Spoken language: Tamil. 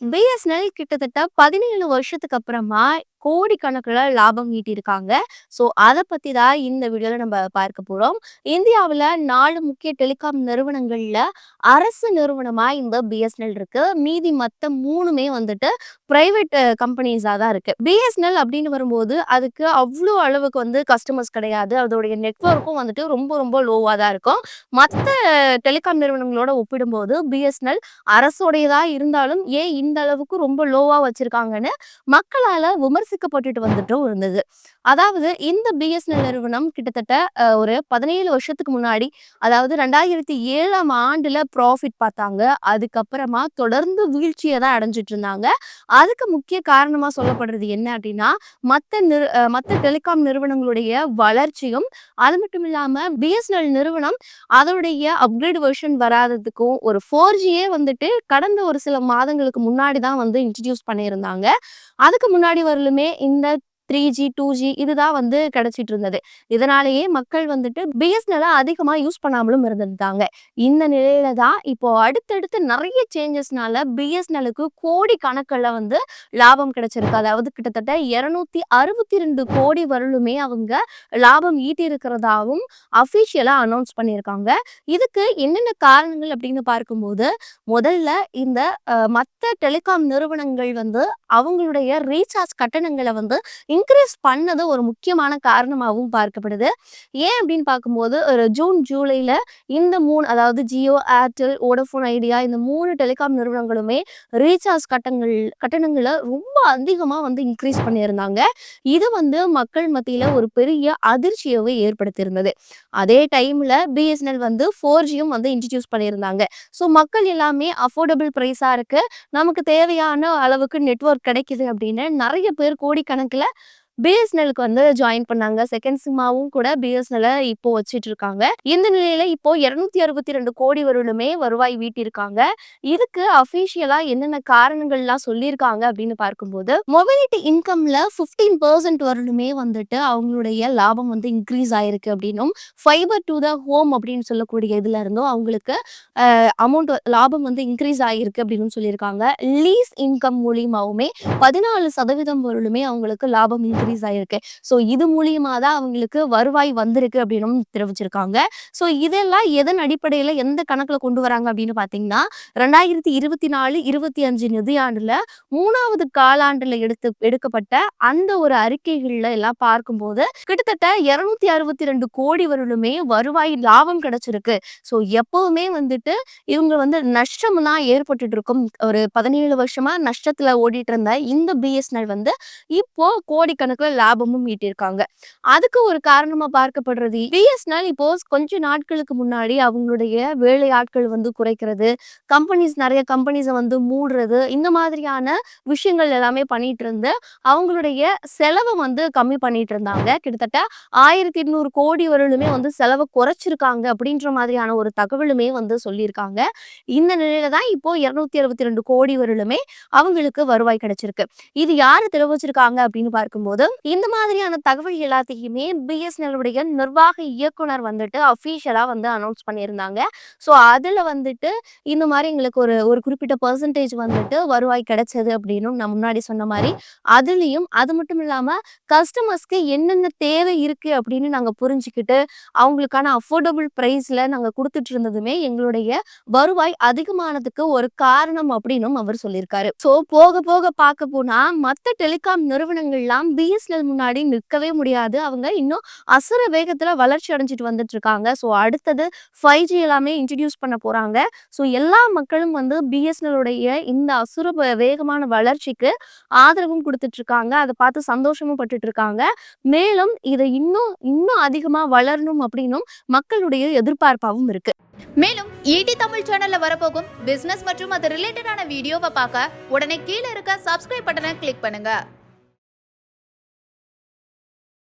பிஎஸ்என்எல் கிட்டத்தட்ட பதினேழு வருஷத்துக்கு அப்புறமா கோடிக்கணக்கில் லாபம் ஈட்டியிருக்காங்க. ஸோ அதை பற்றி தான் இந்த வீடியோவில் நம்ம பார்க்க போறோம். இந்தியாவுல நாலு முக்கிய டெலிகாம் நிறுவனங்கள்ல அரசு நிறுவனமா இந்த பிஎஸ்என்எல் இருக்கு. மீதி மத்த மூணுமே வந்துட்டு பிரைவேட் கம்பெனிஸா தான் இருக்கு. பிஎஸ்என்எல் அப்படின்னு வரும்போது அதுக்கு அவ்வளோ அளவுக்கு வந்து கஸ்டமர்ஸ் கிடையாது. அதோடைய நெட்வொர்க்கும் வந்துட்டு ரொம்ப ரொம்ப லோவாக தான் இருக்கும். மற்ற டெலிகாம் நிறுவனங்களோட ஒப்பிடும்போது பிஎஸ்என்எல் அரசோடையதாக இருந்தாலும் ஏன் இந்த அளவுக்கு ரொம்ப லோவா வச்சிருக்காங்கன்னு மக்களால விமர்சிக்கப்பட்டுட்டு வந்துட்டும் இருந்தது. அதாவது இந்த பிஎஸ்என்எல் நிறுவனம் கிட்டத்தட்ட ஒரு 17 வருஷத்துக்கு முன்னாடி அதாவது 2007ஆம் ஆண்டுல ப்ராஃபிட் பார்த்தாங்க. அதுக்கப்புறமா தொடர்ந்து வீழ்ச்சியை தான் அடைஞ்சிட்டு இருந்தாங்க. அதுக்கு முக்கிய காரணமா சொல்லப்படுறது என்ன அப்படின்னா, மற்ற நிறு மற்ற டெலிகாம் நிறுவனங்களுடைய வளர்ச்சியும், அது மட்டும் இல்லாம பிஎஸ்என்எல் நிறுவனம் அதனுடைய அப்கிரேட் வெர்ஷன் வராததுக்கும், ஒரு ஃபோர் ஜியே வந்துட்டு கடந்த ஒரு சில மாதங்களுக்கு முன்னாடி தான் வந்து இன்ட்ரடியூஸ் பண்ணியிருந்தாங்க. அதுக்கு முன்னாடி வரலுமே இந்த 3ஜி, 2ஜி இதுதான் வந்து கிடைச்சிட்டு இருந்தது. இதனாலேயே மக்கள் வந்துட்டு பிஎஸ்என்எல் அதிகமா யூஸ் பண்ணாமலும் இருந்திருந்தாங்க. இந்த நிலையில தான் இப்போ அடுத்தடுத்து நிறைய சேஞ்சஸ்னால பிஎஸ்என்எல்லுக்கு கணக்கில் வந்து லாபம் கிடைச்சிருக்கு. அதாவது கிட்டத்தட்ட 262 கோடி வரலுமே அவங்க லாபம் ஈட்டியிருக்கிறதாவும் அஃபிஷியலாக அனௌன்ஸ் பண்ணியிருக்காங்க. இதுக்கு என்னென்ன காரணங்கள் அப்படின்னு பார்க்கும்போது, முதல்ல இந்த மற்ற டெலிகாம் நிறுவனங்கள் வந்து அவங்களுடைய ரீசார்ஜ் கட்டணங்களை வந்து இன்க்ரீஸ் பண்ணது ஒரு முக்கியமான காரணமாகவும் பார்க்கப்படுது. ஏன் அப்படின்னு பார்க்கும்போது, ஒரு ஜூன், ஜூலையில் இந்த மூணு அதாவது ஜியோ, ஏர்டெல், ஓடஃபோன் ஐடியா இந்த மூணு டெலிகாம் நிறுவனங்களுமே ரீசார்ஜ் கட்டங்கள் கட்டணங்களை ரொம்ப அதிகமாக வந்து இன்க்ரீஸ் பண்ணியிருந்தாங்க. இது வந்து மக்கள் மத்தியில் ஒரு பெரிய அதிர்ச்சியவே ஏற்படுத்தியிருந்தது. அதே டைமில் பிஎஸ்என்எல் வந்து ஃபோர் ஜியும் வந்து இன்ட்ரடியூஸ் பண்ணியிருந்தாங்க. ஸோ மக்கள் எல்லாமே அஃபோர்டபிள் ப்ரைஸாக இருக்குது நமக்கு தேவையான அளவுக்கு நெட்ஒர்க் கிடைக்குது அப்படின்னு நிறைய பேர் கோடிக்கணக்கில் பிஎஸ்என்எலுக்கு வந்து ஜாயின் பண்ணாங்க. செகண்ட் சிம்மாவும் கூட பிஎஸ்என்எல்ல இப்போ வச்சுட்டு இருக்காங்க. இந்த நிலையில இப்போ 262 கோடி வருடமே வருவாய் வீட்டிருக்காங்க இதுக்கு அபிஷியலா என்னென்ன காரணங்கள்லாம் சொல்லியிருக்காங்க அப்படின்னு பார்க்கும்போது, மொபிலிட்டி இன்கம்ல 15% வரலுமே வந்துட்டு அவங்களுடைய லாபம் வந்து இன்க்ரீஸ் ஆயிருக்கு அப்படின்னும், ஃபைபர் டு த ஹோம் அப்படின்னு சொல்லக்கூடிய இதுல இருந்தும் அவங்களுக்கு அமௌண்ட் லாபம் வந்து இன்க்ரீஸ் ஆகிருக்கு அப்படின்னு சொல்லியிருக்காங்க. லீஸ் இன்கம் மூலியமாவுமே 14% வரலுமே அவங்களுக்கு லாபம் இன்க்ரீஸ் ஆயிருக்கு. ஸோ இது மூலியமா தான் அவங்களுக்கு வருவாய் வந்திருக்கு அப்படின்னு தெரிவிச்சிருக்காங்க. ஸோ இதெல்லாம் எதன் அடிப்படையில எந்த கணக்குல கொண்டு வராங்க அப்படின்னு பார்த்தீங்கன்னா, 2024, 25 நிதியாண்டுல மூணாவது காலாண்டுல எடுத்து எடுக்கப்பட்ட அந்த ஒரு அறிக்கைகள்ல எல்லாம் பார்க்கும்போது, கிட்டத்தட்ட 262 கோடி வரலுமே வருவாய் லாபம் கிடைச்சிருக்கு. ஸோ எப்பவுமே வந்துட்டு இவங்க வந்து நஷ்டம் தான் ஏற்பட்டுட்டு இருக்கும். ஒரு 17 வருஷமா நஷ்டத்துல ஓடிட்டு இருந்த இந்த பிஎஸ்என்எல் வந்து இப்போ கோடிக்கணக்குல லாபமும் ஈட்டியிருக்காங்க. அதுக்கு ஒரு காரணமா பார்க்கப்படுறது பிஎஸ்என்எல் இப்போ கொஞ்ச நாட்களுக்கு முன்னாடி அவங்களுடைய வேலை ஆட்கள் வந்து குறைக்கிறது, கம்பெனிஸ் நிறைய கம்பெனிஸ வந்து மூடுறது, இந்த மாதிரியான விஷயங்கள் எல்லாமே பண்ணிட்டு இருந்து அவங்களுடைய செலவை வந்து கம்மி பண்ணிட்டு இருந்தாங்க. கிட்டத்தட்ட 1200 கோடி வரலுமே வந்து செலவை குறைச்சிருக்காங்க அப்படின்ற மாதிரியான ஒரு தகவலுமே வந்து சொல்லியிருக்காங்க. இந்த நிலையில தான் இப்போ 262 கோடி வரலுமே அவங்களுக்கு வருவாய் கிடைச்சிருக்கு. இது யாரு தெரிவிச்சிருக்காங்க அப்படின்னு பார்க்கும்போது, இந்த மாதிரியான தகவல் எல்லாத்தையுமே பிஎஸ்என்எல் உடைய நிர்வாக இயக்குனர் வந்துட்டு அஃபிஷியலா வந்து அனௌன்ஸ் பண்ணியிருந்தாங்க. ஸோ அதுல வந்துட்டு இந்த மாதிரி எங்களுக்கு ஒரு ஒரு குறிப்பிட்ட பெர்சன்டேஜ் வந்துட்டு வருவாய் கிடைச்சது அப்படின்னு நான் முன்னாடி சொன்ன மாதிரி அதுலயும் அது மட்டும் இல்லாம கஸ்டமர்ஸ்க்கு என்னென்ன தேவை இருக்கு அப்படின்னு நாங்க புரிஞ்சுக்கிட்டு, அவங்களுக்கான அஃபோர்டபிள் பிரைஸ்ல நாங்க குடுத்துட்டு இருந்ததுமே எங்களுடைய வருவாய் அதிகமானதுக்கு ஒரு காரணம் அப்படின்னும் அவர் சொல்லியிருக்காரு. ஸோ போக போக பார்க்க போனா மத்த டெலிகாம் நிறுவனங்கள்லாம் பிஎஸ்என்எல் முன்னாடி நிற்கவே முடியாது. அவங்க இன்னும் அசுர வேகத்துல வளர்ச்சி அடைஞ்சிட்டு வந்துட்டு இருக்காங்க. ஸோ அடுத்தது ஃபைவ் ஜி எல்லாமே இன்ட்ரடியூஸ் பண்ண போறாங்க. ஸோ எல்லா மக்களும் வந்து பிஎஸ்என்எலுடைய இந்த அசுர வேகமான வளர்ச்சிக்கு ஆதரவும் கொடுத்துட்டு இருக்காங்க. அதை பார்த்து சந்தோஷமும் பட்டுட்டு இருக்காங்க. மேலும் இதை இன்னும் இன்னும் அதிகமா வளரணும் அப்படின்னும் மக்களுடைய எதிர்பார்ப்பாகவும் இருக்கு. மேலும் ஈடி தமிழ் சேனல்ல வரப்போகும் பிசினஸ் மற்றும் அது ரிலேட்டடான வீடியோவை பார்க்க உடனே கீழே இருக்க சப்ஸ்கிரைப் பட்டனை கிளிக் பண்ணுங்க